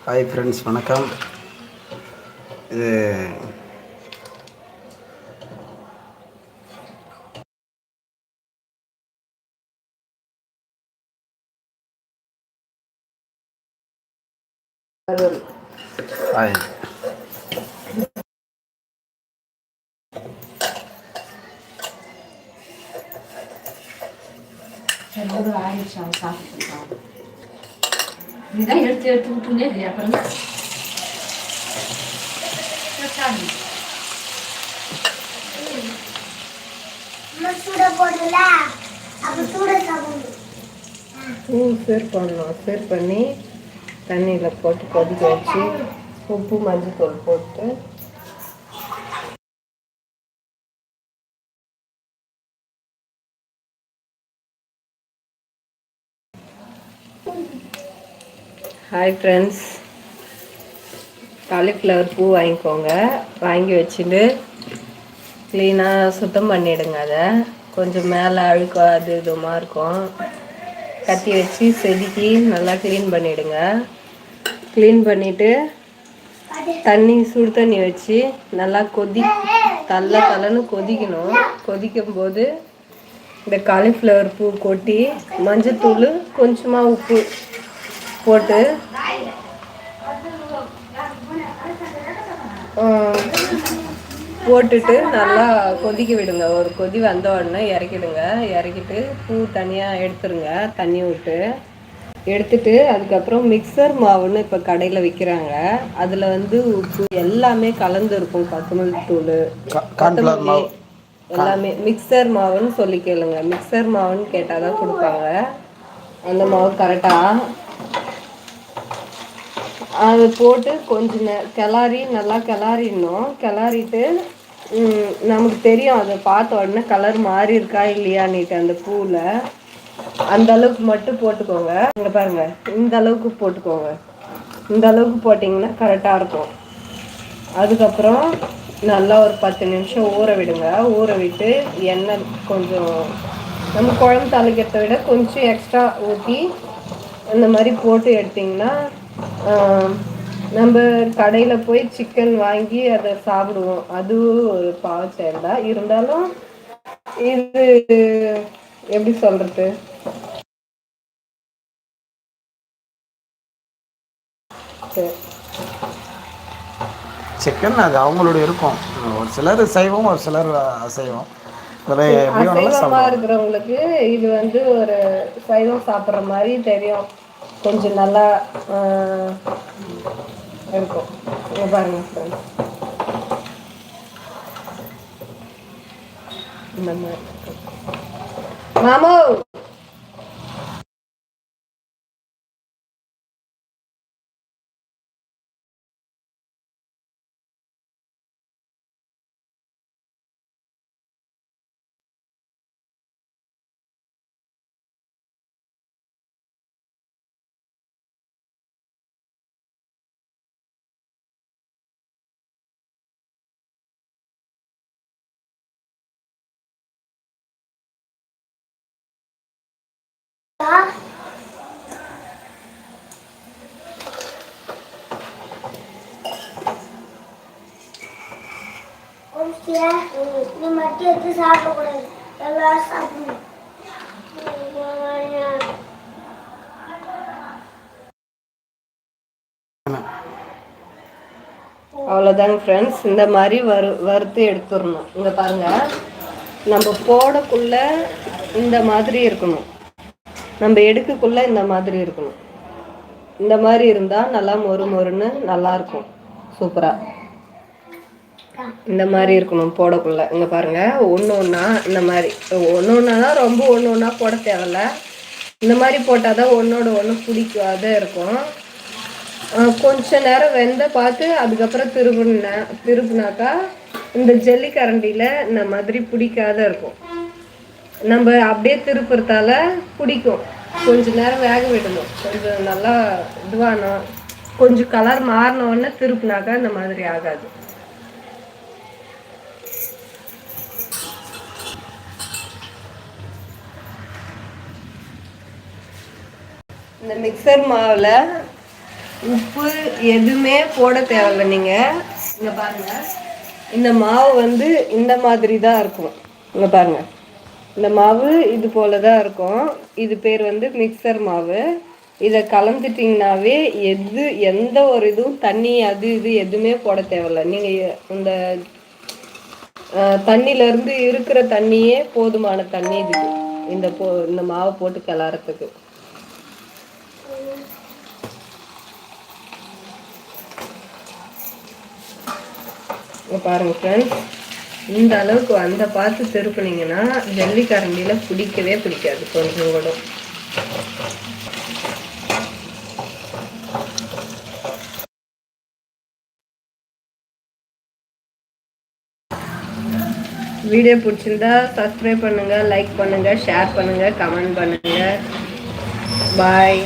Hi friends வணக்கம். இது hi ஒரு ஆயிடுச்சு அவன் இதுதான் எடுத்து எடுத்து விட்டுனே இல்லை அப்புறம் தான் சாமி சூட போடல அப்ப சூட சாப்பிடணும் பூ சேர் பண்ணணும் சேர் பண்ணி தண்ணியில் போட்டு கொதிக்க வச்சு உப்பு மஞ்சள் போட்டு ஹாய் ஃப்ரெண்ட்ஸ் காலிஃப்ளவர் பூ வாங்கிக்கோங்க. வாங்கி வச்சுட்டு க்ளீனாக சுத்தம் பண்ணிவிடுங்க அதை. கொஞ்சம் மேலே அழுக்கு அது இதுமாக இருக்கும். கத்தி வச்சு செதுக்கி நல்லா க்ளீன் பண்ணிவிடுங்க க்ளீன் பண்ணிவிட்டு தண்ணி சுடு தண்ணி வச்சு நல்லா கொதி தள்ள தள்ளன்னு கொதிக்கணும். கொதிக்கும் போது இந்த காலிஃப்ளவர் பூ கொட்டி மஞ்சத்தூள் கொஞ்சமாக உப்பு போட்டு போட்டுட்டு நல்லா கொதிக்க விடுங்க. ஒரு கொதி வந்த உடனே இறக்கிடுங்க. இறக்கிட்டு பூ தனியாக எடுத்துருங்க. தண்ணி விட்டு எடுத்துட்டு அதுக்கப்புறம் மிக்சர் மாவுன்னு இப்போ கடையில் விற்கிறாங்க அதில் வந்து உப்பு எல்லாமே கலந்து இருக்கும். கொத்தமல்லி தூள் கா- கார்ன்ஃப்ளவர் மாவு. எல்லாமே மிக்சர் மாவுன்னு சொல்லி கேளுங்க. மிக்சர் மாவுன்னு கேட்டால் தான் கொடுப்பாங்க. அந்த மாவு கரெக்டாக அது போட்டு கொஞ்சம் நே கிளாரி நல்லா கிளாரிடணும் கிளாரிட்டு நமக்கு தெரியும் அதை பார்த்த உடனே கலர் மாறி இருக்கா இல்லையான்னுட்டு அந்த பூவில் அந்த அளவுக்கு மட்டும் போட்டுக்கோங்க. இங்கே பாருங்க இந்த அளவுக்கு போட்டுக்கோங்க. இந்த அளவுக்கு போட்டிங்கன்னா கரெக்டாக இருக்கும். அதுக்கப்புறம் நல்லா ஒரு பத்து நிமிஷம் ஊற விடுங்க. ஊற விட்டு எண்ணெய் கொஞ்சம் நம்ம குழம்பு தாளிக்கிறத விட கொஞ்சம் எக்ஸ்ட்ரா ஊற்றி அந்த மாதிரி போட்டு எடுத்திங்கன்னா நம்ம கடையில் போய் சிக்கன் வாங்கி அதை சாப்பிடுவோம். அதுவும் ஒரு பாவ செயல் தான் இருந்தாலும் இது எப்படி சொல்கிறது சரி. சிக்கன் அது அவங்களோட இருக்கும். ஒரு சிலர் சைவம் ஒரு சிலர் அசைவம். அசைவமா இருக்கிறவங்களுக்கு இது வந்து ஒரு சைவம் சாப்பிட்ற மாதிரி தெரியும். கொஞ்சம் நல்லா ஆஹ், இருக்கும் இங்க பாருங்க friends. இந்த மாதிரி மாமோ நீ மட்டும் எடுத்து சாப்பிடக்கூடாது எல்லாரும் சாப்பிடணும் அவ்வளோதாங்க ஃப்ரெண்ட்ஸ் இந்த மாதிரி வறு வறுத்து எடுத்துடணும். இங்கே பாருங்க. நம்ம போடக்குள்ள இந்த மாதிரி இருக்கணும். நம்ம எடுக்கக்குள்ள இந்த மாதிரி இருக்கணும். இந்த மாதிரி இருந்தால் நல்லா மொறு மொறுன்னு நல்லா இருக்கும். சூப்பராக இந்த மாதிரி இருக்கணும் போடக்குள்ள. இங்கே பாருங்க ஒன்று ஒன்றா இந்த மாதிரி. ஒன்று ஒன்றா தான் ரொம்ப ஒன்று ஒன்றா போட தேவையில்ல. இந்த மாதிரி போட்டால் தான் ஒன்றோட ஒன்று பிடிக்காத இருக்கும். கொஞ்ச நேரம் வெந்த பார்த்து அதுக்கப்புறம் திருப்புன திருப்பினாக்கா இந்த ஜல்லி கரண்டியில் இந்த மாதிரி பிடிக்காத இருக்கும். நம்ம அப்படியே திருப்புறதால பிடிக்கும் கொஞ்ச நேரம் வேக விடணும். கொஞ்சம் நல்லா இதுவானோம் கொஞ்சம் கலர் மாறின உடனே திருப்பினாக்கா இந்த மாதிரி ஆகாது. இந்த மிக்சர் மாவில் உப்பு எதுவுமே போட தேவையில்ல நீங்கள் இங்கே பாருங்கள் இந்த மாவு வந்து இந்த மாதிரி தான் இருக்கும். இங்கே பாருங்கள் இந்த மாவு இது போல தான் இருக்கும். இது பேர் வந்து மிக்சர் மாவு. இதை கலந்துட்டிங்கனாவே எது எந்த ஒரு இதுவும் தண்ணி அது இது எதுவுமே போட தேவையில்ல. நீங்கள் இந்த அஹ், தண்ணில இருந்து இருக்கிற தண்ணியே போதுமான தண்ணி இது. இந்த போ இந்த மாவை போட்டு கிளறதுக்கு பாருங்க ஃப்ரெண்ட்ஸ் இந்த அளவுக்கு அந்த பார்த்து திருப்பினீங்கன்னா ஜல்லி கரண்டியில பிடிக்கவே பிடிக்காது கொஞ்சம் கூட வீடியோ பிடிச்சிருந்தா சப்ஸ்கிரைப் பண்ணுங்க லைக் பண்ணுங்க ஷேர் பண்ணுங்க கமெண்ட் பண்ணுங்க. பாய்